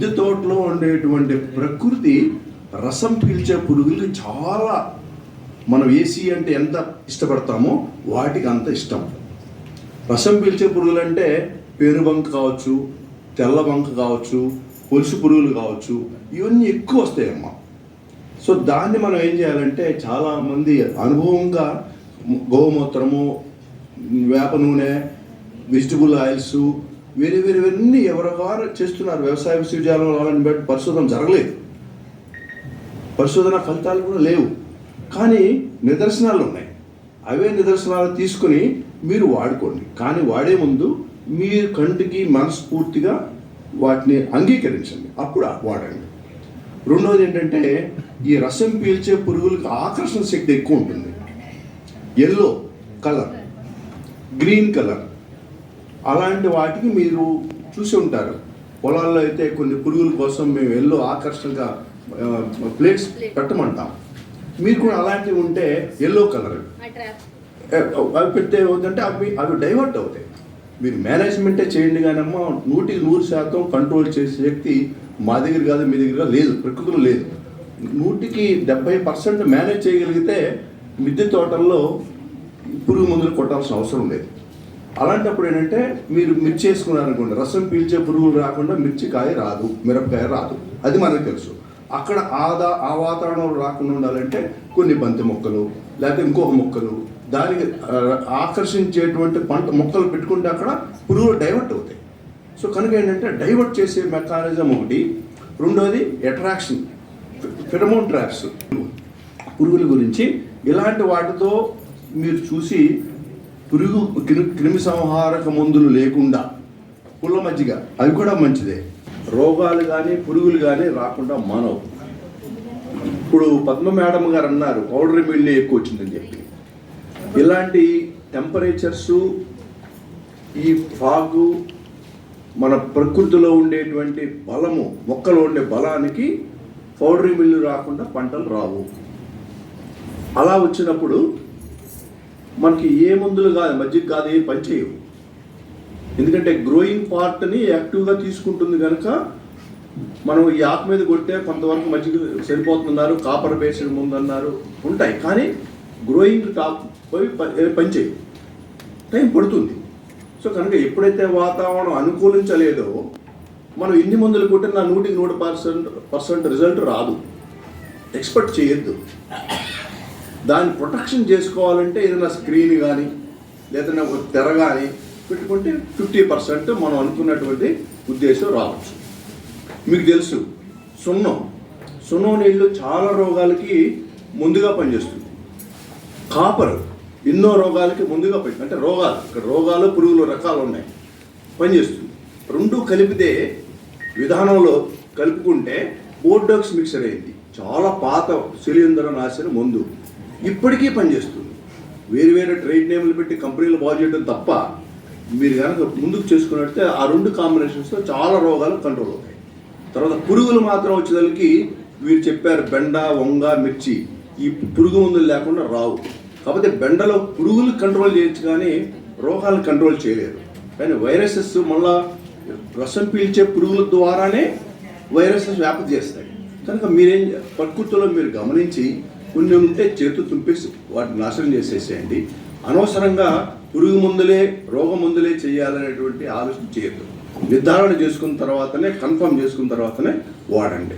మిద్దె తోటలో ఉండేటువంటి ప్రకృతి రసం పీల్చే పురుగులు చాలా మనం ఏసీ అంటే ఎంత ఇష్టపడతామో వాటికి అంత ఇష్టం. రసం పీల్చే పురుగులు అంటే పేరుబంక కావచ్చు తెల్ల బంక కావచ్చు పొలుసు పురుగులు కావచ్చు ఇవన్నీ ఎక్కువ వస్తాయమ్మా. సో దాన్ని మనం ఏం చేయాలంటే చాలామంది అనుభవంగా గోమూత్రము వేప నూనె వెజిటబుల్ ఆయిల్స్ వేరే వేరేవన్నీ ఎవరెవరు చేస్తున్నారు. వ్యవసాయ విశ్వవిద్యాలయంలో వాళ్ళని బట్టి పరిశోధన జరగలేదు. పరిశోధన ఫలితాలు కూడా లేవు. కానీ నిదర్శనాలు ఉన్నాయి. అవే నిదర్శనాలు తీసుకొని మీరు వాడుకోండి. కానీ వాడే ముందు మీరు కంటికి మనస్ఫూర్తిగా వాటిని అంగీకరించండి. అప్పుడు వాడండి. రెండోది ఏంటంటే ఈ రసం పీల్చే పురుగులకు ఆకర్షణ శక్తి ఎక్కువ ఉంటుంది. Yellow colour green colour. అలాంటి వాటికి మీరు చూసి ఉంటారు. పొలాల్లో అయితే కొన్ని పురుగుల కోసం మేము ఎల్లో ఆకర్షణగా ప్లేట్స్ పెట్టమంటాం. మీరు కూడా అలాంటివి ఉంటే ఎల్లో కలర్. అవి పెడితే ఏమవుతుందంటే అవి అవి డైవర్ట్ అవుతాయి. మీరు మేనేజ్మెంటే చేయండి కానమ్మా నూటికి నూరు శాతం కంట్రోల్ చేసే శక్తి మా దగ్గర కాదు మీ దగ్గర లేదు ప్రకృతిలో లేదు. నూటికి డెబ్బై పర్సెంట్ మేనేజ్ చేయగలిగితే మిద్దె తోటల్లో పురుగు మందులు కొట్టాల్సిన అవసరం లేదు. అలాంటప్పుడు ఏంటంటే మీరు మిర్చి వేసుకున్నారనుకోండి రసం పీల్చే పురుగులు రాకుండా మిర్చి కాయ రాదు మిరపకాయ రాదు. అది మనకు తెలుసు. అక్కడ ఆదా ఆ వాతావరణంలో రాకుండా ఉండాలంటే కొన్ని బంతి మొక్కలు లేకపోతే ఇంకొక మొక్కలు దానికి ఆకర్షించేటువంటి పంట మొక్కలు పెట్టుకుంటే అక్కడ పురుగులు డైవర్ట్ అవుతాయి. సో కనుక ఏంటంటే డైవర్ట్ చేసే మెకానిజం ఒకటి రెండోది అట్రాక్షన్ ఫిరమోన్ ట్రాప్స్ పురుగుల గురించి ఇలాంటి వాటితో మీరు చూసి పురుగు క్రి- క్రిమి సంహారక మందులు లేకుండా పుల్ల మజ్జిగ అవి కూడా మంచిదే. రోగాలు కానీ పురుగులు కానీ రాకుండా మానవు. ఇప్పుడు పద్మ మేడం గారు అన్నారు పౌడర్ మిల్లి ఎక్కువ వచ్చిందని చెప్పి. ఇలాంటి టెంపరేచర్స్ ఈ ఫాగు మన ప్రకృతిలో ఉండేటువంటి బలము మొక్కలో ఉండే బలానికి పౌడరీ మిల్లు రాకుండా పంటలు రావు. అలా వచ్చినప్పుడు మనకి ఏ మందులు కాదు మజ్జిగ కాదు ఏ పని చేయవు. ఎందుకంటే గ్రోయింగ్ పార్ట్ని యాక్టివ్గా తీసుకుంటుంది కనుక మనం ఈ ఆకు మీద కొట్టే కొంతవరకు మజ్జిగ సరిపోతున్నారు కాపర్ బేస్డ్ ముందన్నారు ఉంటాయి. కానీ గ్రోయింగ్ టాప్ పోయి పని చేయవు. టైం పడుతుంది. సో కనుక ఎప్పుడైతే వాతావరణం అనుకూలించలేదో మనం ఎన్ని మందులు కొట్టిన నూటికి నూట పర్సెంట్ పర్సెంట్ రిజల్ట్ రాదు. ఎక్స్పెక్ట్ చేయొద్దు. దాన్ని ప్రొటెక్షన్ చేసుకోవాలంటే ఏదైనా స్క్రీన్ కానీ లేదన్నా ఒక తెర కానీ పెట్టుకుంటే ఫిఫ్టీ పర్సెంట్ మనం అనుకున్నటువంటి ఉద్దేశం రావచ్చు. మీకు తెలుసు సున్నం. సున్నం నీళ్ళు చాలా రోగాలకి ముందుగా పనిచేస్తుంది. కాపర్ ఎన్నో రోగాలకి ముందుగా పని అంటే రోగాలు ఇక్కడ రోగాలు పురుగులు రకాలు ఉన్నాయి. పనిచేస్తుంది. రెండు కలిపితే విధానంలో కలుపుకుంటే బోర్డాక్స్ మిక్సర్ అయింది. చాలా పాత శిలీంద్ర నాశన మందు. ఇప్పటికీ పనిచేస్తుంది. వేరు వేరే ట్రేడ్ నేమ్లు పెట్టి కంపెనీలు బాగు చేయడం తప్ప మీరు కనుక ముందుకు చేసుకున్నట్టే ఆ రెండు కాంబినేషన్స్తో చాలా రోగాలు కంట్రోల్ అవుతాయి. తర్వాత పురుగులు మాత్రం వచ్చేదానికి వీరు చెప్పారు బెండ వంగ మిర్చి ఈ పురుగు మందులు లేకుండా రావు. కాకపోతే బెండలో పురుగులు కంట్రోల్ చేయొచ్చు కానీ రోగాలను కంట్రోల్ చేయలేరు. కానీ వైరసెస్ మళ్ళా రసం పీల్చే పురుగుల ద్వారానే వైరసెస్ వ్యాప్తి చేస్తాయి. కనుక మీరేం ప్రకృతిలో మీరు గమనించి కొన్ని ఉంటే చేతు తుంపేసి వాటిని నాశనం చేసేసేయండి. అనవసరంగా పురుగు మందులే రోగ మందులే చేయాలనేటువంటి ఆలోచన చేయొద్దు. నిర్ధారణ చేసుకున్న తర్వాతనే కన్ఫర్మ్ చేసుకున్న తర్వాతనే వాడండి.